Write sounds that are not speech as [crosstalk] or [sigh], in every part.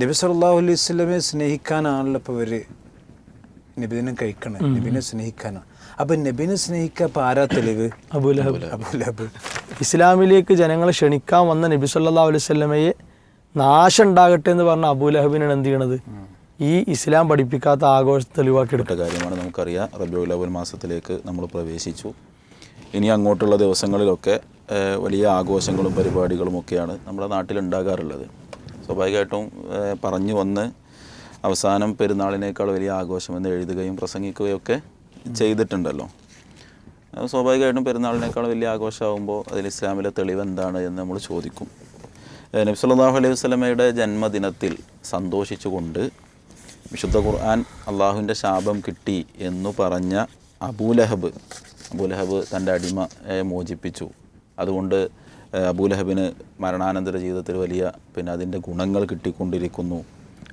നബി സല്ലല്ലാഹു അലൈഹി വസല്ലമയെ സ്നേഹിക്കാനാണല്ലോ ഇപ്പോൾ ഇവർ നബിദിനം കഴിക്കണം. നബിനെ സ്നേഹിക്കാനാണ് അപ്പൊ നബിനെ സ്നേഹിക്കാൻ ഇപ്പം ആരാ തെളിവ്? അബൂലഹബ്. അബുലഹബ്. ഇസ്ലാമിലേക്ക് ജനങ്ങളെ ക്ഷണിക്കാൻ വന്ന നബി സല്ലല്ലാഹു അലൈഹി വസല്ലമയെ നാശം ഉണ്ടാകട്ടെ എന്ന് പറഞ്ഞ അബൂലഹബിനാണ് എന്ത് ചെയ്യണത്? ഈ ഇസ്ലാം പഠിപ്പിക്കാത്ത ആഘോഷ തെളിവാക്കി എടുത്ത കാര്യമാണ് നമുക്കറിയാം. റബിയുൽ അവൽ മാസത്തിലേക്ക് നമ്മൾ പ്രവേശിച്ചു. ഇനി അങ്ങോട്ടുള്ള ദിവസങ്ങളിലൊക്കെ വലിയ ആഘോഷങ്ങളും പരിപാടികളും ഒക്കെയാണ് നമ്മുടെ നാട്ടിൽ ഉണ്ടാകാറുള്ളത്. സ്വാഭാവികമായിട്ടും പറഞ്ഞു വന്ന് അവസാനം പെരുന്നാളിനേക്കാൾ വലിയ ആഘോഷം എന്ന് എഴുതുകയും പ്രസംഗിക്കുകയും ഒക്കെ ചെയ്തിട്ടുണ്ടല്ലോ. സ്വാഭാവികമായിട്ടും പെരുന്നാളിനേക്കാൾ വലിയ ആഘോഷമാകുമ്പോൾ അതിൽ ഇസ്ലാമിലെ തെളിവ് എന്താണ് എന്ന് നമ്മൾ ചോദിക്കും. നബി സല്ലല്ലാഹു അലൈഹി വസല്ലമയുടെ ജന്മദിനത്തിൽ സന്തോഷിച്ചുകൊണ്ട് വിശുദ്ധ ഖുർആൻ അള്ളാഹുവിന്റെ ശാപം കിട്ടി എന്നു പറഞ്ഞ അബൂലഹബ് അബൂലഹബ് തന്റെ അടിമയെ മോചിപ്പിച്ചു. അതുകൊണ്ട് അബൂലഹബിന് മരണാനന്തര ജീവിതത്തിൽ വലിയ പിന്നെ അതിന്റെ ഗുണങ്ങൾ കിട്ടിക്കൊണ്ടിരിക്കുന്നു.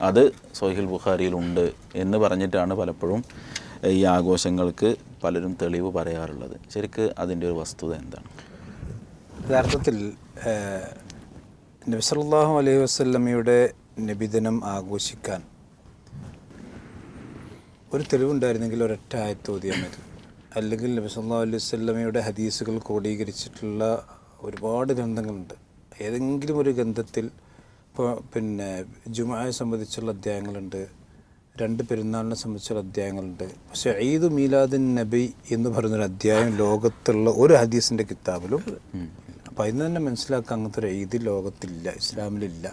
അത് സൊഹിൽ ബുഖാരിയിലുണ്ട് എന്ന് പറഞ്ഞിട്ടാണ് പലപ്പോഴും ഈ ആഘോഷങ്ങൾക്ക് പലരും തെളിവ് പറയാറുള്ളത്. ശരിക്ക് അതിന്റെ ഒരു വസ്തുത എന്താണ്? യഥാർത്ഥത്തിൽ നബിസല്ലാഹു അലൈഹി വസല്ലമയുടെ നബിദിനം ആഘോഷിക്കാൻ ഒരു തെളിവുണ്ടായിരുന്നെങ്കിൽ ഒരൊറ്റ ആയത്ത് ഓതിയാൽ മതി. അല്ലെങ്കിൽ നബി സല്ലല്ലാഹു അലൈഹി വസല്ലമയുടെ ഹദീസുകൾ ക്രോഡീകരിച്ചിട്ടുള്ള ഒരുപാട് ഗ്രന്ഥങ്ങളുണ്ട്. ഏതെങ്കിലും ഒരു ഗ്രന്ഥത്തിൽ ഇപ്പോൾ പിന്നെ ജുമായെ സംബന്ധിച്ചുള്ള അധ്യായങ്ങളുണ്ട്. രണ്ട് പെരുന്നാളിനെ സംബന്ധിച്ചുള്ള അധ്യായങ്ങളുണ്ട്. പക്ഷേ ഈദ് മീലാദിൻ നബി എന്ന് പറയുന്നൊരു അധ്യായം ലോകത്തുള്ള ഒരു ഹദീസിന്റെ കിതാബിലും അപ്പോൾ അതിന് തന്നെ മനസ്സിലാക്കാൻ അങ്ങനത്തെ ഒരു ഈദ് ലോകത്തില്ല ഇസ്ലാമിലില്ല.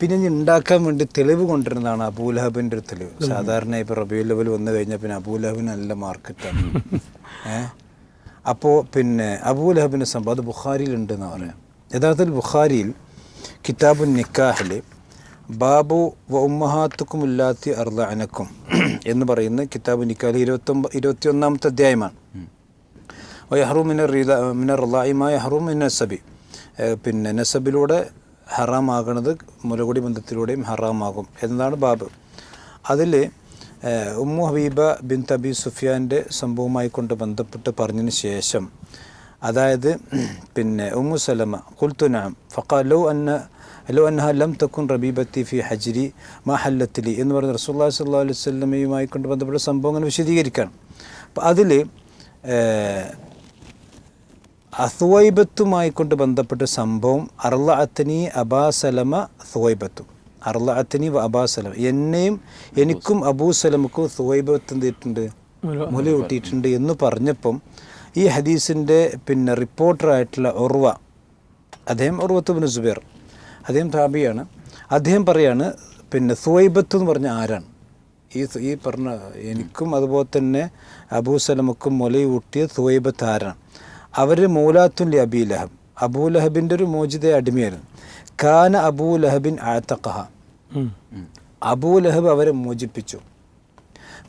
പിന്നെ ഇനി ഉണ്ടാക്കാൻ വേണ്ടി തെളിവ് കൊണ്ടുവരുന്നതാണ് അബൂലഹബിന്റെ ഒരു തെളിവ്. സാധാരണ ഇപ്പോൾ റബിയു ലെവൽ വന്നു കഴിഞ്ഞാൽ പിന്നെ അബൂലഹബിന് നല്ല മാർക്കറ്റാണ് [laughs] ഏ അപ്പോൾ പിന്നെ അബൂലഹബിന്റെ സംഭവം അത് ബുഖാരിയിലുണ്ട് എന്ന് പറയാം. യഥാർത്ഥത്തിൽ ബുഖാരിയിൽ കിതാബു നിക്കാഹിൽ ബാബു വ ഉമ്മഹാത്തുക്കും ഉല്ലാത്തി അർദഅനക്കും എന്ന് പറയുന്ന കിതാബു നിക്കാഹിൽ ഇരുപത്തൊമ്പ ഇരുപത്തിയൊന്നാമത്തെ അധ്യായമാണ്. വയഹറു മിനർ റീദ മിനർ റലായിമായ ഹറു മിൻ നസബി. പിന്നെ നസബിലൂടെ ഹറാമാകണത് മുലകുടി ബന്ധത്തിലൂടെയും ഹറാമാകും എന്നതാണ് ബാബ്. അതിൽ ഉമ്മു ഹബീബ ബിൻ തബി സുഫിയാന്റെ സംഭവവുമായി കൊണ്ട് ബന്ധപ്പെട്ട് പറഞ്ഞതിന് ശേഷം അതായത് പിന്നെ ഉമ്മു സലമ കുൽത്തുനാം ഫക്കാ ലോ അന്ന ലോ അന്ന ലം തക്കുൻ റബീബത്തി ഫി ഹജ്രി മഹല്ലത്തിലി ഹല്ലത്തിലി എന്ന് പറയുന്ന റസൂല്ലാ സല്ലാ അലൈഹി സ്വല്ലമയുമായി കൊണ്ട് ബന്ധപ്പെട്ട സംഭവം അങ്ങനെ വിശദീകരിക്കുകയാണ് അപ്പം അതിൽ അസ്വൈബത്തുമായി കൊണ്ട് ബന്ധപ്പെട്ട സംഭവം അർല അത്തനി അബാസലമ സലമ അർല അത്തനി അബാസലം എന്നെയും എനിക്കും അബൂസലമക്കും സുവൈബത്ത് എന്തിട്ടുണ്ട് മുല കൂട്ടിയിട്ടുണ്ട് എന്ന് പറഞ്ഞപ്പം ഈ ഹദീസിന്റെ പിന്നെ റിപ്പോർട്ടറായിട്ടുള്ള ഉർവ അദ്ദേഹം ഉർവത്ത് ബിൻ സുബൈർ അദ്ദേഹം താബിയാണ്. അദ്ദേഹം പറയാണ് പിന്നെ സുഹൈബത്ത് എന്ന് പറഞ്ഞ ആരാണ്? ഈ ഈ പറഞ്ഞ എനിക്കും അതുപോലെ തന്നെ അബൂസലമക്കും മുലയൂട്ടിയ സുവൈബത്ത് ആരാണ്? അവർ മൗലാത്തുൻ അബി ലഹബ്. അബൂലഹബിന്റെ ഒരു മോചിത അടിമയായിരുന്നു. ഖാന അബൂലഹബിൻ ആത്തഖഹ അബൂലഹബ് അവരെ മോചിപ്പിച്ചു.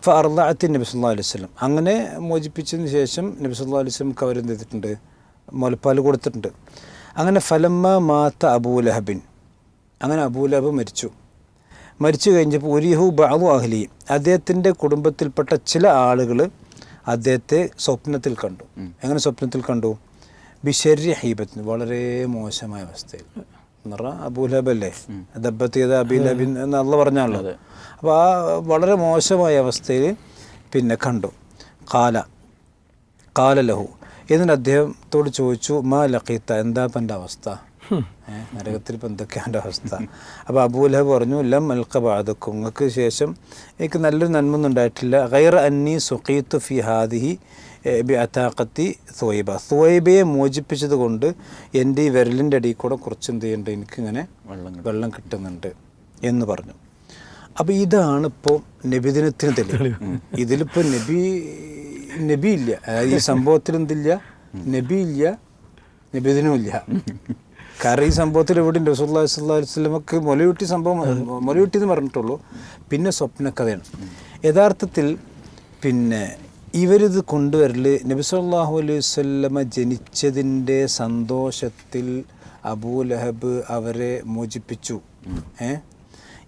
ഫർദാഅത്തി നബി സല്ലല്ലാഹു അലൈഹി സ്വലം അങ്ങനെ മോചിപ്പിച്ചതിന് ശേഷം നബി അലൈഹി വസല്ലം അവരെന്ത് ചെയ്തിട്ടുണ്ട്? മുലപ്പാൽ കൊടുത്തിട്ടുണ്ട്. അങ്ങനെ ഫലമ്മ മാത്ത അബൂ ലഹബിൻ. അങ്ങനെ അബൂ ലഹബ് മരിച്ചു. മരിച്ചു കഴിഞ്ഞപ്പോൾ ഉരിഹു ബാബു അഹ്ലി. അദ്ദേഹത്തിന്റെ കുടുംബത്തിൽപ്പെട്ട ചില ആളുകൾ അദ്ദേഹത്തെ സ്വപ്നത്തിൽ കണ്ടു. എങ്ങനെ സ്വപ്നത്തിൽ കണ്ടു? ബിഷരി ഹൈബത്തിന്. വളരെ മോശമായ അവസ്ഥയിൽ. എന്ന് പറഞ്ഞാൽ ദബ്ബത്ത് ചെയ്ത അബീലബിൻ എന്ന് അള്ള പറഞ്ഞാണല്ലോ. അപ്പോൾ ആ വളരെ മോശമായ അവസ്ഥയിൽ പിന്നെ കണ്ടു. കാല കാല ലഹു. എന്നിട്ട് അദ്ദേഹത്തോട് ചോദിച്ചു മാ ലഖീത്ത എന്താ ഇപ്പം എന്റെ അവസ്ഥ? നരകത്തിൽ ഇപ്പം എന്തൊക്കെയാണ് എന്റെ അവസ്ഥ? അപ്പോൾ അബൂലഹ പറഞ്ഞു ലം അൽക്ക ബാധക്കും നിങ്ങൾക്ക് ശേഷം എനിക്ക് നല്ലൊരു നന്മൊന്നും ഉണ്ടായിട്ടില്ല. ഗൈർ അന്നി സുഖീത്തു ഫി ഹാദിഹി ബി അറ്റാക്കത്തി സോയിബ സോയിബയെ മോചിപ്പിച്ചത് കൊണ്ട് എന്റെ ഈ വിരലിന്റെ അടിയിൽ കൂടെ കുറച്ച് എന്ത് ചെയ്യുന്നുണ്ട് എനിക്കിങ്ങനെ വെള്ളം വെള്ളം കിട്ടുന്നുണ്ട് എന്ന് പറഞ്ഞു. അപ്പോൾ ഇതാണ് ഇപ്പോൾ നബിദിനത്തിന് തെളിവ്. ഇതിലിപ്പോൾ നബി നബി ഇല്ല അതായത് ഈ സംഭവത്തിൽ എന്തില്ല? നബി ഇല്ല നബിദിനും ഇല്ല കാരണം ഈ സംഭവത്തിൽ എവിടെ ഉണ്ട് റസൂല്ലാ സ്വല്ലാ വസ്ലമക്ക് മുലയൂട്ടി സംഭവം മൊലയൂട്ടി എന്ന് പറഞ്ഞിട്ടുള്ളൂ. പിന്നെ സ്വപ്നക്കഥയാണ് യഥാർത്ഥത്തിൽ പിന്നെ ഇവരിത് കൊണ്ടുവരൽ നബി സല്ലല്ലാഹു അലൈഹി വല്ലമ ജനിച്ചതിന്റെ സന്തോഷത്തിൽ അബൂലഹബ് അവരെ മോചിപ്പിച്ചു. ഏ?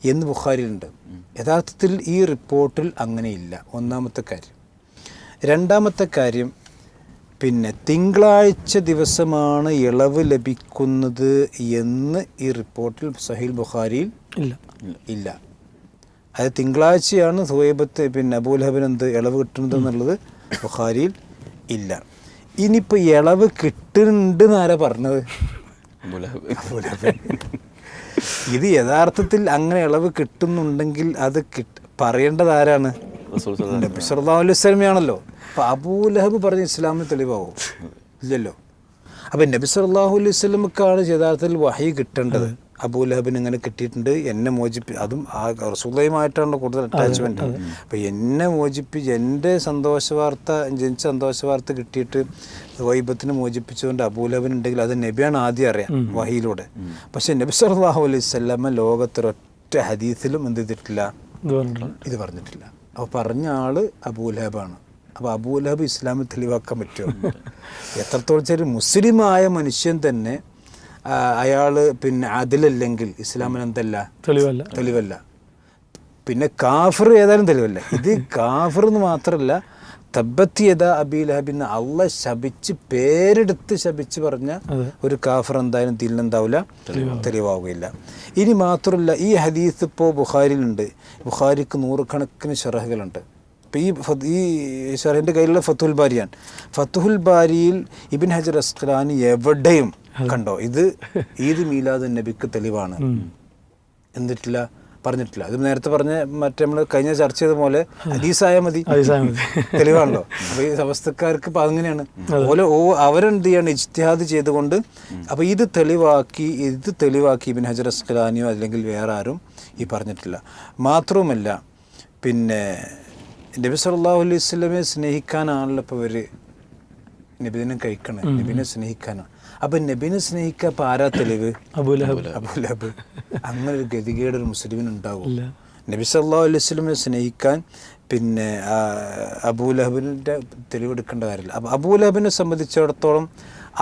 എന്ന് ബുഖാരിയിലുണ്ട്. യഥാർത്ഥത്തിൽ ഈ റിപ്പോർട്ടിൽ അങ്ങനെയില്ല. ഒന്നാമത്തെ കാര്യം. രണ്ടാമത്തെ കാര്യം പിന്നെ തിങ്കളാഴ്ച ദിവസമാണ് ഇളവ് ലഭിക്കുന്നത് എന്ന് ഈ റിപ്പോർട്ടിൽ സഹീൽ ബുഖാരിയിൽ ഇല്ല. ഇല്ല. അത് തിങ്കളാഴ്ചയാണ് സുഹൈബത്ത് പിന്നെ അബൂലഹബിന് എന്ത് ഇളവ് കിട്ടുന്നത് എന്നുള്ളത് ബുഖാരിയിൽ ഇല്ല. ഇനിയിപ്പോൾ ഇളവ് കിട്ടുന്നുണ്ട് എന്നാരാ പറഞ്ഞത്. ഇത് യഥാർത്ഥത്തിൽ അങ്ങനെ ഇളവ് കിട്ടുന്നുണ്ടെങ്കിൽ അത് കിട്ട പറയേണ്ടത് ആരാണ്? റസൂൽ സല്ലല്ലാഹു നബി സല്ലല്ലാഹു അലൈഹി വസല്ലമയാണല്ലോ. അപ്പോൾ അബൂലഹബ് പറഞ്ഞ ഇസ്ലാമിന് തെളിവാകും ഇല്ലല്ലോ. അപ്പം നബി അലൈഹി വസല്ലമക്കാണ് യഥാർത്ഥത്തിൽ വഹി കിട്ടേണ്ടത്. അബൂലഹബിന് ഇങ്ങനെ കിട്ടിയിട്ടുണ്ട്. എന്നെ മോചിപ്പി അതും ആ റസൂലയുമായിട്ടാണല്ലോ കൂടുതൽ അറ്റാച്ച്മെന്റ് അപ്പോൾ എന്നെ മോചിപ്പിച്ച് എന്റെ സന്തോഷ വാർത്ത ജനിച്ച സന്തോഷ വാർത്ത കിട്ടിയിട്ട് വൈബത്തിന് മോചിപ്പിച്ചുകൊണ്ട് അബൂലഹബിൻ ഉണ്ടെങ്കിൽ അത് നബിയാണ് ആദ്യം അറിയാം വഹിയിലൂടെ പക്ഷെ നബി സല്ലല്ലാഹു അലൈഹി വസല്ലമ ലോകത്തൊരൊറ്റ ഹദീസിലും എന്ത് ചെയ്തിട്ടില്ല? ഇത് പറഞ്ഞിട്ടില്ല. അപ്പോൾ പറഞ്ഞ ആൾ അബൂലഹബാണ് അപ്പോൾ അബൂലഹബ് ഇസ്ലാമിൽ തെളിവാക്കാൻ പറ്റുമോ? [laughs] എത്രത്തോളം ചെറിയ മുസ്ലിമായ മനുഷ്യൻ തന്നെ അയാൾ പിന്നെ അതിലല്ലെങ്കിൽ ഇസ്ലാമിന് എന്തല്ല തെളിവല്ല. തെളിവല്ല. പിന്നെ കാഫർ ഏതായാലും തെളിവല്ല. ഇത് കാഫർ എന്ന് മാത്രമല്ല തബത്തിയത അബി ലഹബിന്ന് അള്ള ശപിച്ച് പേരെടുത്ത് ശപിച്ച് പറഞ്ഞ ഒരു കാഫർ എന്തായാലും തീരിലെന്താവില്ല തെളിവാവുകയില്ല. ഇനി മാത്രമല്ല ഈ ഹദീസ് ഇപ്പോൾ ബുഖാരിയിലുണ്ട്. ബുഖാരിക്ക് നൂറുകണക്കിന് ഷറഹുകളുണ്ട്. ഇപ്പം ഈ ഈ ഷറഹിന്റെ കയ്യിലുള്ള ഫത്തുൽ ബാരിയാണ്. ഫത്തുൽ ബാരിയിൽ ഇബിൻ ഹജർ അസ്ഖലാനി എവിടെയും കണ്ടോ? ഇത് ഈദ് മീലാദ് നബിക്ക് തെളിവാണ്? എന്നിട്ടില്ല പറഞ്ഞിട്ടില്ല. അത് നേരത്തെ പറഞ്ഞ മറ്റേ നമ്മൾ കഴിഞ്ഞ ചർച്ച ചെയ്ത പോലെ ഹദീസായ മതി. തെളിവാണല്ലോ. അപ്പൊ ഈ സമസ്തക്കാർക്ക് ഇപ്പൊ അങ്ങനെയാണ് ഓലെ ഓ അവരെന്ത് ചെയ്യാണ് ഇജ്തിഹാദ് ചെയ്തുകൊണ്ട് അപ്പൊ ഇത് തെളിവാക്കി ഇത് തെളിവാക്കി ഇബിൻ ഹജർ അസ്കലാനിയോ അല്ലെങ്കിൽ വേറെ ആരും ഈ പറഞ്ഞിട്ടില്ല. മാത്രവുമല്ല പിന്നെ നബി സല്ലാഹു അലൈഹി സ്വലമെ സ്നേഹിക്കാനാണല്ലോ ഇപ്പോൾ ഇവർ നബിദിനം കഴിക്കണേ. നബിനെ സ്നേഹിക്കാനാണ്. അപ്പൊ നബിനെ സ്നേഹിക്കാൻ ഇപ്പൊ ആരാ തെളിവ്? അബുലഹബ്. അബൂലഹബ്. അങ്ങനെ ഒരു ഗതികേട് ഒരു മുസ്ലിമിന് ഉണ്ടാവും? ഇല്ല. നബി സല്ലല്ലാഹു അലൈഹി വസല്ലമയെ സ്നേഹിക്കാൻ പിന്നെ അബൂലഹബിന്റെ അബൂലഹബിന്റെ തെളിവെടുക്കേണ്ട കാര്യമില്ല. അപ്പൊ അബൂലഹബിനെ സംബന്ധിച്ചിടത്തോളം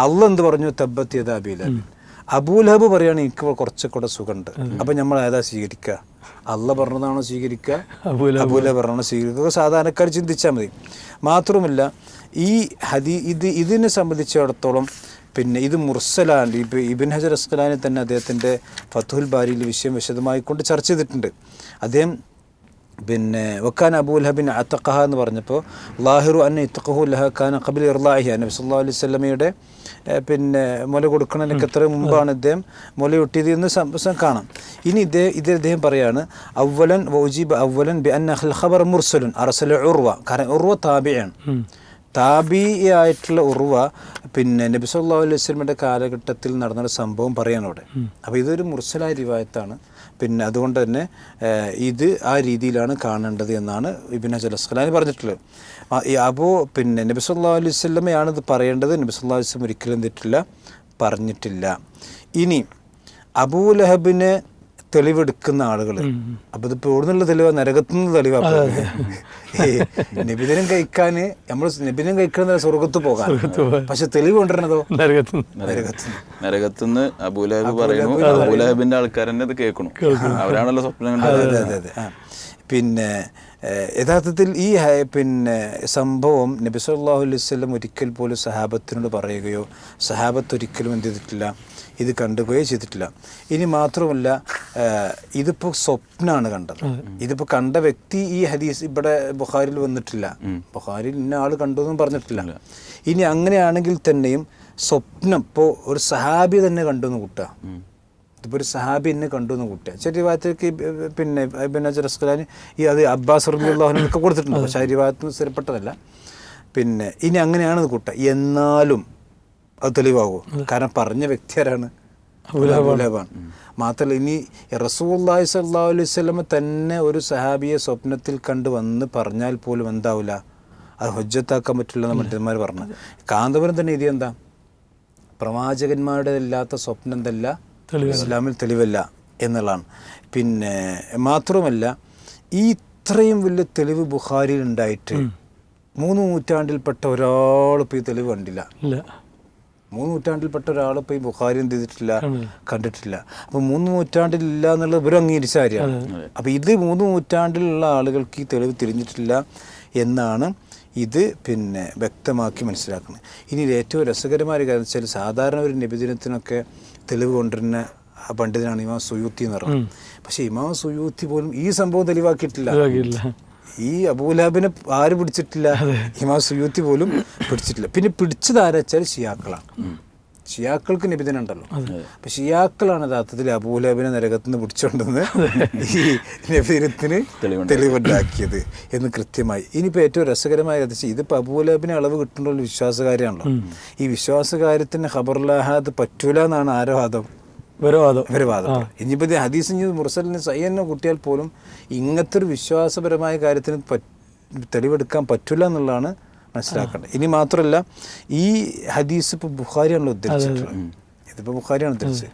അള്ള എന്ത് പറഞ്ഞു? തബ്ബത്തിയത് അബീലഹബ് അബൂലഹബ് പറയുകയാണെങ്കിൽ എനിക്ക് കുറച്ചൊക്കെ കൂടെ സുഖമുണ്ട്. അപ്പൊ നമ്മൾ ഏതാ സ്വീകരിക്കുക? അള്ള പറഞ്ഞതാണോ സ്വീകരിക്കുക? അബൂലഹബ്. അബൂല പറഞ്ഞാണോ സ്വീകരിക്കുക? സാധാരണക്കാർ ചിന്തിച്ചാൽ മതി. മാത്രമല്ല ഈ ഹദി ഇത് ഇതിനെ സംബന്ധിച്ചിടത്തോളം പിന്നെ ഇത് മുർസലാണ് ഇബിൻ ഹജർ അസ്കലാനെ തന്നെ അദ്ദേഹത്തിന്റെ ഫത്തുൽ ബാരിയിൽ വിഷയം വിശദമായി കൊണ്ട് ചർച്ച ചെയ്തിട്ടുണ്ട്. അദ്ദേഹം പിന്നെ വക്കാൻ അബൂൽ ഹബിൻ അത്തഖഹ എന്ന് പറഞ്ഞപ്പോൾ ലാഹിറു അന്ന ഇത്തഖഹു ലഹ ഖാൻ കബിൽ ഇർലാഹിയ നബി സല്ലല്ലാഹു അലൈഹി വസല്ലമയുടെ പിന്നെ മുല കൊടുക്കണതിനൊക്കെ എത്ര മുമ്പാണ് ഇദ്ദേഹം മുലയൊട്ടിയത് എന്ന് കാണാം. ഇനി ഇതേ ഇത് ഇദ്ദേഹം പറയാണ് അവ്വലൻ വൗജീബ് അവ്വലൻ ബി അന്ന ഖബർ മുർസലുൻ അറസല ഉർവ കാരണം ഉർവ താബിയാണ്. താബി ആയിട്ടുള്ള ഉറുവ പിന്നെ നബി സല്ലല്ലാഹു അലൈഹി വസല്ലമയുടെ കാലഘട്ടത്തിൽ നടന്നൊരു സംഭവം പറയാണ് അവിടെ. അപ്പോൾ ഇതൊരു മുർസലായ റിവായത്താണ്. പിന്നെ അതുകൊണ്ട് തന്നെ ഇത് ആ രീതിയിലാണ് കാണേണ്ടത് എന്നാണ് ഇബിൻ ഹജൽ അസ്ഖലാനി പറഞ്ഞിട്ടുള്ളത്. അപ്പോൾ പിന്നെ നബി സല്ലല്ലാഹു അലൈഹി ഇത് പറയേണ്ടത്. നബി സല്ലല്ലാഹു അലൈഹി ഒരിക്കലും എന്തിട്ടില്ല പറഞ്ഞിട്ടില്ല. ഇനി അബൂലഹബിനെ തെളിവെടുക്കുന്ന ആളുകൾ അപ്പൊ ഇതിപ്പോ ഇവിടുന്നുള്ള തെളിവാ? നരകത്തുനിന്ന് തെളിവാ നബിദിനം കഴിക്കാന് നമ്മൾ നബിദിനം കഴിക്കുന്ന സ്വർഗത്ത് പോകാൻ. പക്ഷെ തെളിവ് കൊണ്ടുവരണതോ? നരകത്ത് നരകത്തുനിന്ന്. അബൂലഹബ് പറയുന്നു. അബൂലഹബിന്റെ ആൾക്കാർ തന്നെ ഇത് കേൾക്കണം. അവരാണല്ലോ സ്വപ്നം അതെ അതെ. പിന്നെ യഥാർത്ഥത്തിൽ ഈ പിന്നെ സംഭവം നബി സല്ലല്ലാഹു അലൈഹി വസല്ലം ഒരിക്കൽ പോലും സഹാബത്തിനോട് പറയുകയോ സഹാബത്ത് ഒരിക്കലും എന്ത് ചെയ്തിട്ടില്ല? ഇത് കണ്ടുപോയേ ചെയ്തിട്ടില്ല. ഇനി മാത്രമല്ല ഇതിപ്പോൾ സ്വപ്നമാണ് കണ്ടത്. ഇതിപ്പോൾ കണ്ട വ്യക്തി ഈ ഹദീസ് ഇവിടെ ബുഹാരിൽ വന്നിട്ടില്ല. ബുഹാരിൽ ഇന്ന ആൾ കണ്ടു എന്നും പറഞ്ഞിട്ടില്ല ഇനി അങ്ങനെയാണെങ്കിൽ തന്നെയും സ്വപ്നം ഇപ്പോൾ ഒരു സഹാബി തന്നെ കണ്ടു എന്ന് കൂട്ടുക ഇതിപ്പോൾ ഒരു സഹാബി എന്നെ കണ്ടു എന്ന് കൂട്ടുക ചെറിയ ഭാഗത്തേക്ക് പിന്നെ പിന്നെ ജറസ്കലാന് ഈ അത് അബ്ബാസ് റബിള്ളാഹുനൊക്കെ കൊടുത്തിട്ടുണ്ട്. ഭാഗത്ത് സ്ഥിരപ്പെട്ടതല്ല. പിന്നെ ഇനി അങ്ങനെയാണ് ഇത് കൂട്ടുക എന്നാലും അത് തെളിവാകുമോ കാരണം പറഞ്ഞ വ്യക്തി ആരാണ്? അബൂലഹബാണ് മാത്രമല്ല ഇനി റസൂല്ലാഹി സല്ലാ അലൈഹി സ്വലമ തന്നെ ഒരു സഹാബിയെ സ്വപ്നത്തിൽ കണ്ട് വന്ന് പറഞ്ഞാൽ പോലും എന്താവില്ല അത് ഹൊജ്ജത്താക്കാൻ പറ്റില്ല എന്ന് മറ്റന്മാർ പറഞ്ഞു കാന്തപുരം തന്നെ ഇത് എന്താ? പ്രവാചകന്മാരുടെ ഇല്ലാത്ത സ്വപ്നം എന്തല്ല? ഇസ്ലാമിൽ തെളിവല്ല എന്നുള്ളതാണ്. പിന്നെ മാത്രമല്ല ഈ ഇത്രയും വലിയ തെളിവ് ബുഖാരിയിൽ ഉണ്ടായിട്ട് മൂന്ന് നൂറ്റാണ്ടിൽപ്പെട്ട ഒരാളിപ്പോൾ ഈ തെളിവ് കണ്ടില്ല. മൂന്ന് നൂറ്റാണ്ടിൽപ്പെട്ട ഒരാളിപ്പോൾ ഈ ബുഖാരി എന്ത് ചെയ്തിട്ടില്ല കണ്ടിട്ടില്ല. അപ്പോൾ മൂന്ന് നൂറ്റാണ്ടിൽ ഇല്ല എന്നുള്ളത് ഇവരും അംഗീകരിച്ച കാര്യമാണ്. അപ്പോൾ ഇത് മൂന്ന് നൂറ്റാണ്ടിലുള്ള ആളുകൾക്ക് ഈ തെളിവ് തിരിഞ്ഞിട്ടില്ല എന്നാണ് ഇത് പിന്നെ വ്യക്തമാക്കി മനസ്സിലാക്കുന്നത്. ഇനി ഏറ്റവും രസകരമായ കാര്യം വെച്ചാൽ സാധാരണ ഒരു നിബിദിനത്തിനൊക്കെ തെളിവ് കൊണ്ടുവരുന്ന ആ പണ്ഡിതനാണ് ഇമാം സുയൂത്തി എന്ന് പറയുന്നത്. പക്ഷേ ഇമാം സുയൂത്തി പോലും ഈ സംഭവം തെളിവാക്കിയിട്ടില്ല. ഈ അബൂലാബിനെ ആര് പിടിച്ചിട്ടില്ല? ഹിമാസ് സുയൂത്തി പോലും പിടിച്ചിട്ടില്ല. പിന്നെ പിടിച്ചത് ആരാച്ചാൽ ഷിയാക്കളാണ്. ഷിയാക്കൾക്ക് നിബിധന ഉണ്ടല്ലോ അപ്പൊ ഷിയാക്കളാണ് യഥാർത്ഥത്തിൽ അബൂലാബിനെ നരകത്ത് നിന്ന് പിടിച്ചുകൊണ്ടെന്ന് ഈ നബീരത്തിന് തെളിവുണ്ടാക്കിയത് എന്ന് കൃത്യമായി. ഇനിയിപ്പോൾ ഏറ്റവും രസകരമായ കഥ ഇതിപ്പോൾ അബൂലാബിനെ അളവ് കിട്ടേണ്ട ഒരു വിശ്വാസകാര്യമാണല്ലോ ഈ വിശ്വാസകാര്യത്തിന് ഖബർലാഹാദ് പറ്റൂല എന്നാണ് ആരോ വാദം വരോ അതോ ഇവർ വാദം ഇനിയിപ്പോൾ ഇത് ഹദീസ് ഇനി മുർസലിന് സയ്യന്നെ കൂട്ടിയാൽ പോലും ഇങ്ങനത്തെ ഒരു വിശ്വാസപരമായ കാര്യത്തിന് തെളിവെടുക്കാൻ പറ്റില്ല എന്നുള്ളതാണ് മനസ്സിലാക്കേണ്ടത്. ഇനി മാത്രമല്ല ഈ ഹദീസ് ഇപ്പോൾ ബുഖാരിയാണല്ലോ ഉദ്ധരിച്ചിട്ടുള്ളത്. ഇതിപ്പോൾ ബുഖാരിയാണ് ഉദ്ധരിച്ചത്.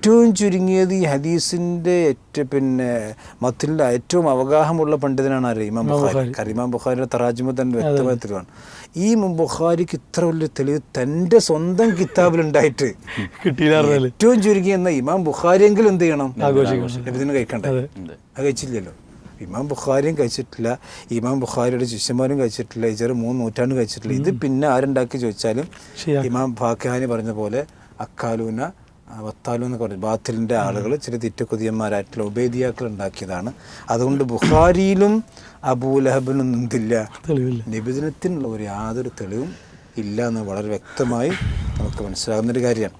ഏറ്റവും ചുരുങ്ങിയത് ഈ ഹദീസിന്റെ ഏറ്റവും പിന്നെ മത്തിന്റെ ഏറ്റവും അവഗാഹമുള്ള പണ്ഡിതനാണ് ആര്? ഇമാം ബുഖാരി. കാരണം ഇമാം ബുഖാരിയുടെ തറാജിമ തന്നെ വ്യക്തമായ തെളിവാണ് ഈ ബുഖാരിക്ക് ഇത്ര വലിയ തെളിവ് തന്റെ സ്വന്തം കിതാബിലുണ്ടായിട്ട് കിട്ടിയില്ല ഏറ്റവും ചുരുങ്ങി എന്ന ഇമാം ബുഖാരിയെങ്കിലും എന്ത് ചെയ്യണം? നബിദിനം കഴിക്കണ്ടേ. അത്. കഴിച്ചില്ലല്ലോ. ഇമാം ബുഖാരിയും കഴിച്ചിട്ടില്ല. ഇമാം ബുഖാരിയുടെ ശിഷ്യന്മാരും കഴിച്ചിട്ടില്ല. ഈ ചെറു മൂന്ന് നൂറ്റാണ്ട് കഴിച്ചിട്ടില്ല. ഇത് പിന്നെ ആരുണ്ടാക്കി ചോദിച്ചാലും ഇമാം ഫാഖാനി പറഞ്ഞ പോലെ അക്കാലൂന വത്താലു എന്നൊക്കെ പറഞ്ഞു ബാത്തിലിന്റെ ആളുകൾ ചില തിറ്റക്കുതിയന്മാരായിട്ടുള്ള ഉപേദിയാക്കൾ ഉണ്ടാക്കിയതാണ്. അതുകൊണ്ട് ബുഖാരിയിലും അബൂലഹബിനും എന്തില്ല തെളിവില്ല. നിബിദിനത്തിനുള്ള ഒരു യാതൊരു തെളിവും ഇല്ല എന്ന് വളരെ വ്യക്തമായി നമുക്ക് മനസ്സിലാകുന്നൊരു കാര്യമാണ്.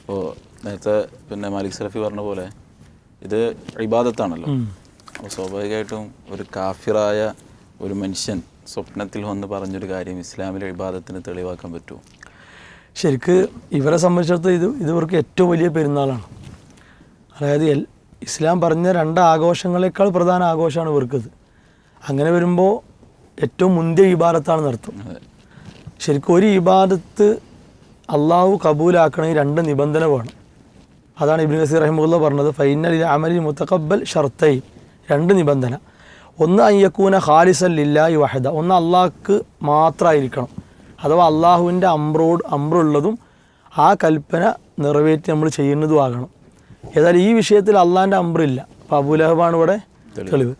അപ്പോൾ നേരത്തെ പിന്നെ മാലിക് സലഫി പറഞ്ഞ പോലെ ഇത് ഇബാദത്താണല്ലോ. അപ്പോൾ സ്വാഭാവികമായിട്ടും ഒരു കാഫിറായ ഒരു മനുഷ്യൻ സ്വപ്നത്തിൽ വന്ന് പറഞ്ഞൊരു കാര്യം ഇസ്ലാമിലെ ഇബാദത്തിന് തെളിവാക്കാൻ പറ്റുമോ? ശരിക്ക് ഇവരെ സംബന്ധിച്ചിടത്തോളം ഇത് ഇതുവർക്ക് ഏറ്റവും വലിയ പെരുന്നാളാണ്. അതായത് എൽ ഇസ്ലാം പറഞ്ഞ രണ്ട് ആഘോഷങ്ങളെക്കാൾ പ്രധാന ആഘോഷമാണ് ഇവർക്കത്. അങ്ങനെ വരുമ്പോൾ ഏറ്റവും മുന്തിയ ഇബാദത്താണ് നടത്തും. അതെ ശരിക്കും ഒരു ഇബാദത്ത് അള്ളാഹു കബൂലാക്കണമെങ്കിൽ രണ്ട് നിബന്ധന വേണം അതാണ് ഇബിൻ നസീർ റഹിമുല്ല പറഞ്ഞത് ഫൈനൽ അമലി മുത്തഖബൽ ഷർത്തൈ രണ്ട് നിബന്ധന. ഒന്ന് അയ്യക്കൂന ഹാലിസൽ ലില്ലാഹി വഹദ. ഒന്ന് അള്ളാഹ്ക്ക് മാത്രമായിരിക്കണം. അഥവാ അള്ളാഹുവിന്റെ അമ്രോട് അമ്രുള്ളതും ആ കൽപ്പന നിറവേറ്റി നമ്മൾ ചെയ്യുന്നതും ആകണം ഏതായാലും ഈ വിഷയത്തിൽ അള്ളാഹിന്റെ അമ്രില്ല. അപ്പോൾ അബുലഹബാണ് ഇവിടെ തെളിവ്.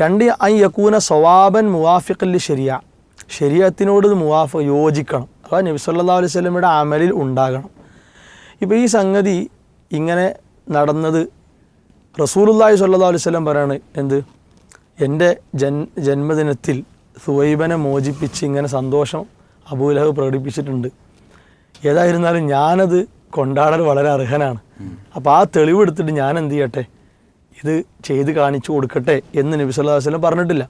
രണ്ട് ഐ യക്കൂന സ്വവാബൻ മുവാഫിഖല്ലി ശരിയ. ശരീരത്തിനോട് മുവാഫ യോജിക്കണം. അഥവാ നബി സല്ലാ അലൈഹി സ്വലമിയുടെ അമലിൽ ഉണ്ടാകണം. ഇപ്പോൾ ഈ സംഗതി ഇങ്ങനെ നടന്നത് റസൂലുല്ലാഹി സ്വല്ലല്ലാഹു അലൈഹി സ്വലം പറയാണ്. എന്ത്? എന്റെ ജൻ ജന്മദിനത്തിൽ സുവൈബനെ മോചിപ്പിച്ച് ഇങ്ങനെ സന്തോഷം അബൂലഹബ് പ്രകടിപ്പിച്ചിട്ടുണ്ട്. ഏതായിരുന്നാലും ഞാനത് കൊണ്ടാടൽ വളരെ അർഹനാണ്. അപ്പോൾ ആ തെളിവെടുത്തിട്ട് ഞാൻ എന്ത് ചെയ്യട്ടെ? ഇത് ചെയ്ത് കാണിച്ചു കൊടുക്കട്ടെ എന്ന് നബി സല്ലല്ലാഹു വസല്ലം പറഞ്ഞിട്ടില്ല.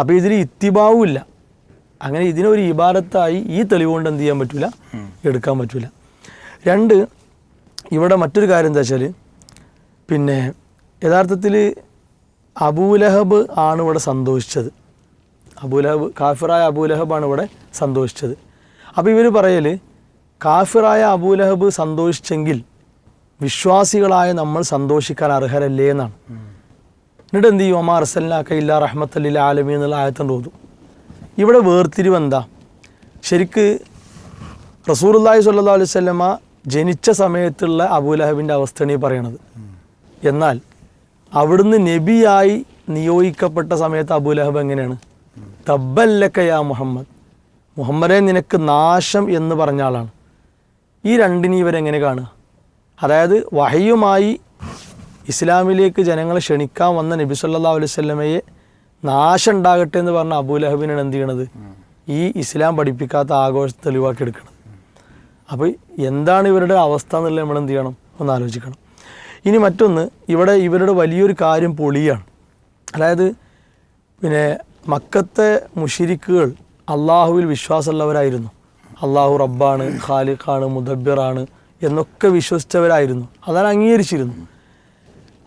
അപ്പോൾ ഇതിന് ഇത്തിബാവും ഇല്ല. അങ്ങനെ ഇതിനൊരു ഇബാരത്തായി ഈ തെളിവ് കൊണ്ട് എന്ത് ചെയ്യാൻ പറ്റില്ല എടുക്കാൻ പറ്റില്ല രണ്ട് ഇവിടെ മറ്റൊരു കാര്യം എന്താ വെച്ചാൽ പിന്നെ യഥാർത്ഥത്തിൽ അബൂലഹബ് ആണ് ഇവിടെ സന്തോഷിച്ചത്. അബൂലഹബ് കാഫിറായ അബൂലഹബാണ് ഇവിടെ സന്തോഷിച്ചത്. അപ്പോൾ ഇവർ പറയൽ കാഫിറായ അബൂലഹബ് സന്തോഷിച്ചെങ്കിൽ വിശ്വാസികളായ നമ്മൾ സന്തോഷിക്കാൻ അർഹരല്ലേ എന്നാണ്. എന്നിട്ട് എന്ത് ചെയ്യും? ഒമാർ അസല്ലാക്ക ഇല്ല റഹ്മത്തല്ലിൽ ആലമി എന്നുള്ള ആയത്തുണ്ട് ഓതും. ഇവിടെ വേർതിരിവ് എന്താ? ശരിക്ക് റസൂർല്ലാഹി സല്ലാ അലൈഹി സ്വല്ലമ്മ ജനിച്ച സമയത്തുള്ള അബൂലഹബിന്റെ അവസ്ഥയാണ് ഈ പറയണത്. എന്നാൽ അവിടുന്ന് നബിയായി നിയോഗിക്കപ്പെട്ട സമയത്ത് അബൂലഹബ് എങ്ങനെയാണ്? തബ്ബല്ലക്ക യാ മുഹമ്മദ്. മുഹമ്മദെ നിനക്ക് നാശം എന്ന് പറഞ്ഞ ആളാണ്. ഈ രണ്ടിനെ ഇവരെങ്ങനെ കാണുക? അതായത് വഹയുമായി ഇസ്ലാമിലേക്ക് ജനങ്ങളെ ക്ഷണിക്കാൻ വന്ന നബി സല്ലാ അലൈഹി വസല്ലമയെ നാശം ഉണ്ടാകട്ടെ എന്ന് പറഞ്ഞ അബൂലഹബിനാണ് എന്ത് ചെയ്യണത്? ഈ ഇസ്ലാം പഠിപ്പിക്കാത്ത ആഘോഷം തെളിവാക്കി എടുക്കണം അപ്പോൾ എന്താണ് ഇവരുടെ അവസ്ഥ എന്നുള്ളത് നമ്മൾ എന്ത് ചെയ്യണം? ഒന്ന് ആലോചിക്കണം. ഇനി മറ്റൊന്ന് ഇവിടെ ഇവരുടെ വലിയൊരു കാര്യം പൊളിയാണ്. അതായത് പിന്നെ മക്കത്തെ മുഷിരിക്കുകൾ അള്ളാഹുവിൽ വിശ്വാസമുള്ളവരായിരുന്നു. അള്ളാഹു റബ്ബാണ് ഖാലിഖാണ് മുദബ്ബിറാണ് എന്നൊക്കെ വിശ്വസിച്ചവരായിരുന്നു. അതാണ് അംഗീകരിച്ചിരുന്നു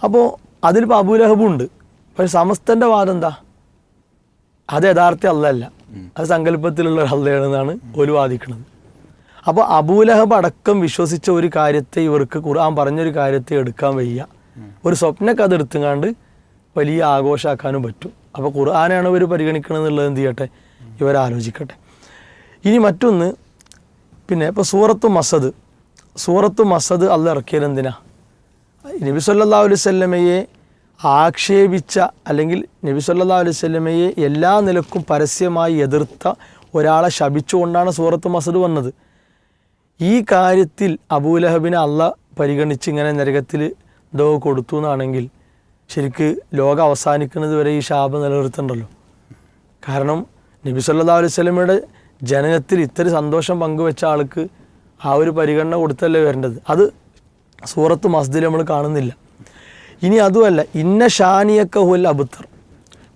അപ്പോൾ അതിലിപ്പോൾ അബുലഹബുണ്ട് പക്ഷെ സമസ്തന്റെ വാദം എന്താ? അത് യഥാർത്ഥ അല്ലല്ല അത് സങ്കല്പത്തിലുള്ള അല്ലയാണെന്നാണ് ഒരു വാദിക്കുന്നത് അപ്പോൾ അബൂലഹബ് അടക്കം വിശ്വസിച്ച ഒരു കാര്യത്തെ ഇവർക്ക് ഖുർആൻ പറഞ്ഞൊരു കാര്യത്തെ എടുക്കാൻ വയ്യ. ഒരു സ്വപ്നക്കഥ എടുത്തുങ്ങാണ്ട് വലിയ ആഘോഷമാക്കാനും പറ്റും. അപ്പോൾ ഖുർആാനാണ് ഇവർ പരിഗണിക്കണം എന്നുള്ളത് എന്ത് ചെയ്യട്ടെ? ഇവർ ആലോചിക്കട്ടെ ഇനി മറ്റൊന്ന് പിന്നെ ഇപ്പോൾ സൂറത്തും മസദ്. സൂറത്തും മസദ് അല്ല ഇറക്കിയത് എന്തിനാ? നബി സല്ലാ അലൈഹി ആക്ഷേപിച്ച അല്ലെങ്കിൽ നബി സല്ലാ അലൈഹി എല്ലാ നിലക്കും പരസ്യമായി എതിർത്ത ഒരാളെ ശപിച്ചുകൊണ്ടാണ് സൂറത്ത് മസദ് വന്നത്. ഈ കാര്യത്തിൽ അബൂലഹബിനെ അല്ല പരിഗണിച്ച് ഇങ്ങനെ നരകത്തിൽ ദോ കൊടുത്തു എന്നാണെങ്കിൽ ശരിക്ക് ലോകം അവസാനിക്കുന്നത് വരെ ഈ ശാപം നിലനിർത്തണ്ടല്ലോ. കാരണം നബി സല്ലാ അലൈഹി സ്വലമയുടെ ജനനത്തിൽ ഇത്തരം സന്തോഷം പങ്കുവെച്ച ആൾക്ക് ആ ഒരു പരിഗണന കൊടുത്തല്ലേ വരേണ്ടത്. അത് സൂറത്ത് മസ്ജിദിൽ നമ്മൾ കാണുന്നില്ല. ഇനി അതുമല്ല ഇന്ന ഷാനിയക്ക ഹുൽ അബുത്തർ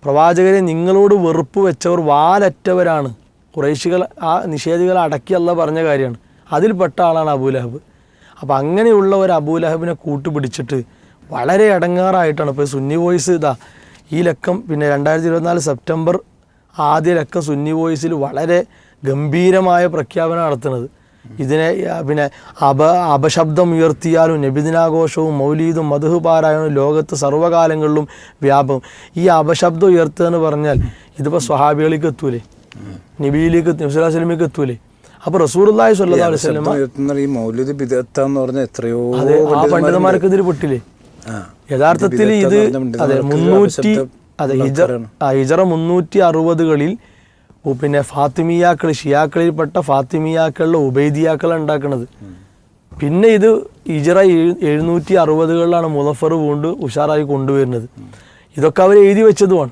പ്രവാചകരെ നിങ്ങളോട് വെറുപ്പ് വെച്ചവർ വാലറ്റവരാണ്. കുറേശികൾ ആ നിഷേധികളെ അടക്കിയല്ല പറഞ്ഞ കാര്യമാണ്. അതിൽപ്പെട്ട ആളാണ് അബൂലഹബ്. അപ്പോൾ അങ്ങനെയുള്ള ഒരു അബൂലഹബിനെ കൂട്ടുപിടിച്ചിട്ട് വളരെ അടങ്ങാറായിട്ടാണ്. ഇപ്പോൾ സുന്നി വോയിസ് ഇതാ ഈ ലക്കം പിന്നെ രണ്ടായിരത്തി ഇരുപത്തിനാല് സെപ്റ്റംബർ ആദ്യ ലക്കം സുന്നി വോയിസിൽ വളരെ ഗംഭീരമായ പ്രഖ്യാപനം നടത്തുന്നത്. ഇതിനെ പിന്നെ അപ അപശബ്ദം ഉയർത്തിയാലും നബിദിനാഘോഷവും മൗലീദും മധുഹ് പാരായണവും ലോകത്ത് സർവകാലങ്ങളിലും വ്യാപകം ഈ അപശബ്ദം ഉയർത്തുക എന്ന് പറഞ്ഞാൽ ഇതിപ്പോൾ സ്വഹാബികളിലേക്ക് എത്തൂലേ? നബിയിലേക്ക് നബ്സുലാസ്ലമിക്ക് എത്തൂലേ? അപ്പൊ റസൂർലായി സ്വല്ലാ അലൈഹി ഈ മൗലിദ് ബിദത്താന്ന് പറഞ്ഞാൽ എത്രയോ അതെ ആ. പണ്ഡിതന്മാർക്ക് ഇതിൽ പെട്ടില്ലേ. യഥാർത്ഥത്തിൽ ഇത് അതെ മുന്നൂറ്റി അതെ ഉള്ള ഹിജ ആൾക്കാരാണ്. ആ ഹിജറ മുന്നൂറ്റി അറുപതുകളിൽ പിന്നെ ഫാത്തിമിയാക്കൾ ഷിയാക്കളിൽപ്പെട്ട ഫാത്തിമിയാക്കളിലെ ഉബൈദിയാക്കളാണ് ഉണ്ടാക്കുന്നത്. പിന്നെ ഇത് ഹിജറ എഴു- എഴുന്നൂറ്റി അറുപതുകളിലാണ് മുലഫർ കൊണ്ട് ഉഷാറായി കൊണ്ടുവരുന്നത്. ഇതൊക്കെ അവർ എഴുതി വെച്ചതുമാണ്.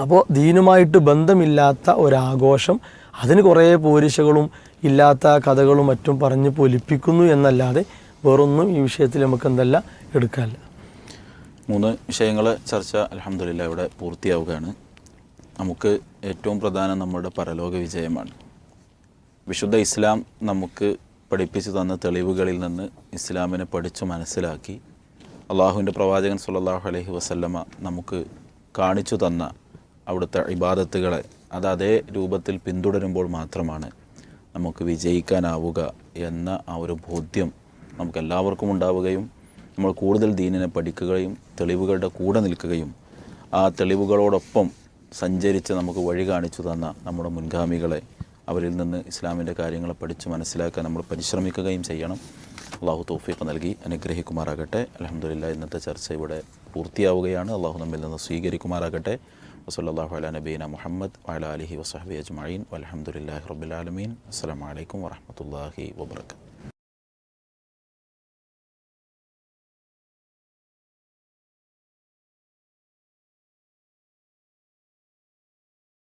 അപ്പോൾ ദീനുമായിട്ട് ബന്ധമില്ലാത്ത ഒരാഘോഷം അതിന് കുറേ പോരിശകളും ഇല്ലാത്ത കഥകളും മറ്റും പറഞ്ഞ് പൊലിപ്പിക്കുന്നു എന്നല്ലാതെ വേറൊന്നും ഈ വിഷയത്തിൽ നമുക്ക് എന്തല്ല എടുക്കാനില്ല. മൂന്ന് വിഷയങ്ങൾ ചർച്ച അലഹമില്ല ഇവിടെ പൂർത്തിയാവുകയാണ്. നമുക്ക് ഏറ്റവും പ്രധാനം നമ്മുടെ പരലോക വിജയമാണ്. വിശുദ്ധ ഇസ്ലാം നമുക്ക് പഠിപ്പിച്ചു തന്ന തെളിവുകളിൽ നിന്ന് ഇസ്ലാമിനെ പഠിച്ചു മനസ്സിലാക്കി അള്ളാഹുവിന്റെ പ്രവാചകൻ സുല്ലാഹു അലഹി വസല്ലമ നമുക്ക് കാണിച്ചു തന്ന അവിടുത്തെ ഇബാദത്തുകളെ അത് അതേ രൂപത്തിൽ പിന്തുടരുമ്പോൾ മാത്രമാണ് നമുക്ക് വിജയിക്കാനാവുക എന്ന ആ ഒരു ബോധ്യം നമുക്കെല്ലാവർക്കും ഉണ്ടാവുകയും നമ്മൾ കൂടുതൽ ദീനിനെ പഠിക്കുകയും തെളിവുകളുടെ കൂടെ നിൽക്കുകയും ആ തെളിവുകളോടൊപ്പം സഞ്ചരിച്ച് നമുക്ക് വഴി കാണിച്ചു തന്ന നമ്മുടെ മുൻഗാമികളെ അവരിൽ നിന്ന് ഇസ്ലാമിന്റെ കാര്യങ്ങളെ പഠിച്ച് മനസ്സിലാക്കാൻ നമ്മൾ പരിശ്രമിക്കുകയും ചെയ്യണം. അള്ളാഹു തൗഫീഖ് നൽകി അനുഗ്രഹിക്കുമാറാകട്ടെ. അലഹമുല്ല ഇന്നത്തെ ചർച്ച ഇവിടെ പൂർത്തിയാവുകയാണ്. അള്ളാഹു നമ്മിൽ നിന്ന് സ്വീകരിക്കുമാറാകട്ടെ. വസല്ലാഹു അല നബീന മുഹമ്മദ് അല അലഹി വസഹബി അജ്മീൻ അലഹമുല്ലാഹി റബുലാലമീൻ അസ്സാം വലൈക്കും വാഹമത്തല്ലാഹി വാബർക്കാത്തു